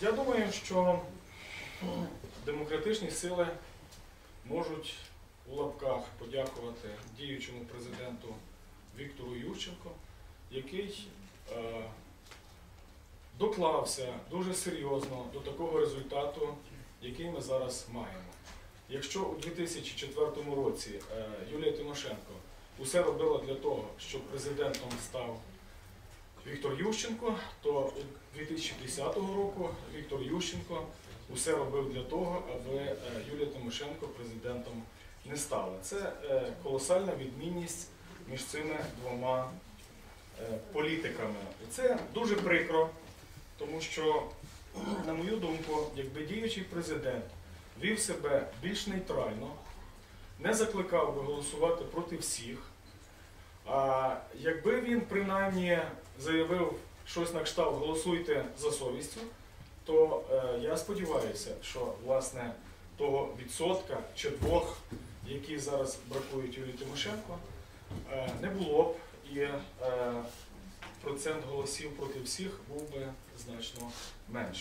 Я думаю, що демократичні сили можуть у лапках подякувати діючому президенту Віктору Ющенко, який е, доклався дуже серйозно до такого результату, який ми зараз маємо. Якщо у 2004 році е, Юлія Тимошенко усе робила для того, щоб президентом став Віктор Ющенко, то 2010 року Віктор Ющенко усе робив для того, аби е, Юлія Тимошенко президентом не стала. Це е, колосальна відмінність між цими двома е, політиками. І це дуже прикро, тому що, на мою думку, якби діючий президент вів себе більш нейтрально, не закликав би голосувати проти всіх. А якби він принаймні заявив щось на кшталт голосуйте за совістю, то е, я сподіваюся, що власне того відсотка чи двох, які зараз бракують Юлії Тимошенко, е, не було б і е, процент голосів проти всіх був би значно менший.